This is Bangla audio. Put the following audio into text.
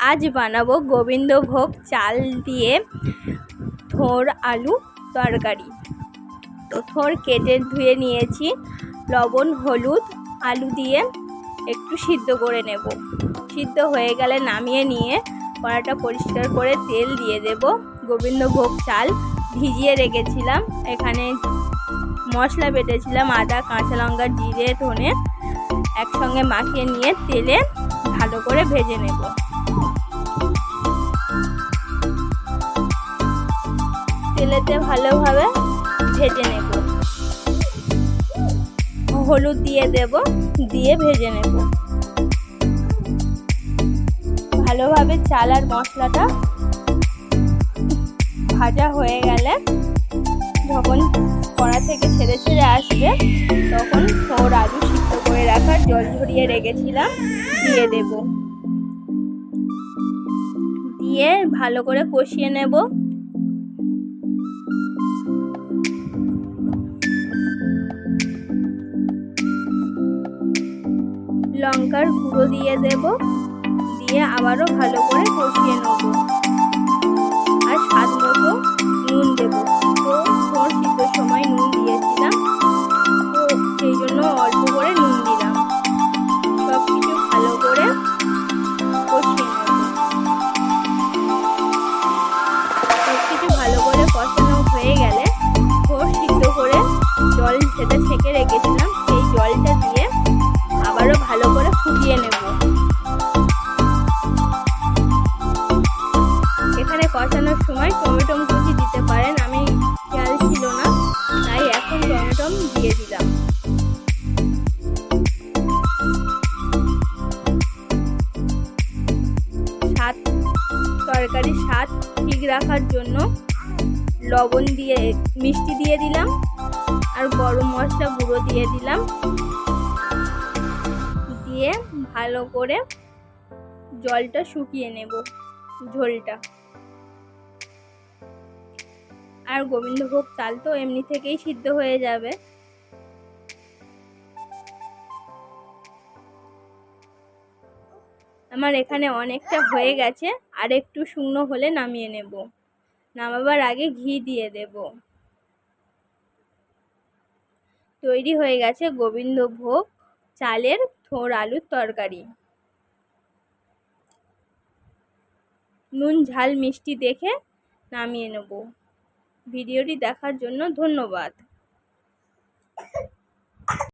আজ বানাবো গোবিন্দভোগ চাল দিয়ে থোর আলু তরকারি। তো থোর কেটে ধুয়ে নিয়েছি, লবণ, হলুদ, আলু দিয়ে একটু সিদ্ধ করে নেব। সিদ্ধ হয়ে গেলে নামিয়ে নিয়ে কড়াটা পরিষ্কার করে তেল দিয়ে দেব। গোবিন্দভোগ চাল ভিজিয়ে রেখেছিলাম, এখানে মশলা বেটেছিলাম, আদা, কাঁচা লঙ্কা, জিরে, ধনে একসঙ্গে মাখিয়ে নিয়ে তেলে ভালো করে ভেজে নেব। তেলেতে ভালোভাবে ভেজে নেব। হলুদ দিয়ে দেব, দিয়ে ভেজে নেব। ভালোভাবে চাল আর মশলাটা ভাজা হয়ে গেলে যখন কড়া থেকে ছেড়ে ছেড়ে আসবে, তখন ওর আলু সিদ্ধ করে রাখার জল ঝরিয়ে রেখেছিলাম, দিয়ে দেব। দিয়ে ভালো করে কষিয়ে নেব। লঙ্কার গুঁড়ো দিয়ে দেব। দিয়ে আবারও ভালো করে কষিয়ে নেব। আর স্বাদ মতো নুন দেব। তো তোর শীতের সময় নুন দিয়েছিলাম। তো সেই জন্য অল্প করে নুন দিলাম। সব কিছু ভালো করে কষিয়ে নেব। সব কিছু ভালো করে কষানো হয়ে গেলে থোর সিদ্ধ করে জল সেটা ছেঁকে রেখেছিলাম সেই জলটা দিয়ে আবারও ভালো করে ফুটিয়ে নেব। এখানে কষানোর সময় টমেটো কুচি দিতে পারেন, আমি খেয়াল ছিল না, তাই এখন টমেটো দিয়ে দিলাম। স্বাদ তরকারির স্বাদ ঠিক রাখার জন্য লবণ দিয়ে, মিষ্টি দিয়ে দিলাম, আর গরম মশলা গুঁড়ো দিয়ে দিলাম। ভালো করে জলটা শুকিয়ে নেব, ঝোলটা। আর গোবিন্দভোগ চাল তো এমনি থেকেই সিদ্ধ হয়ে যাবে। আমার এখানে অনেকটা হয়ে গেছে, আর একটু শুকনো হলে নামিয়ে নেব। নামাবার আগে ঘি দিয়ে দেব। তৈরি হয়ে গেছে গোবিন্দভোগ চালের থোর আলুর তরকারি। নুন ঝাল মিষ্টি দেখে নামিয়ে নেব। ভিডিওটি দেখার জন্য ধন্যবাদ।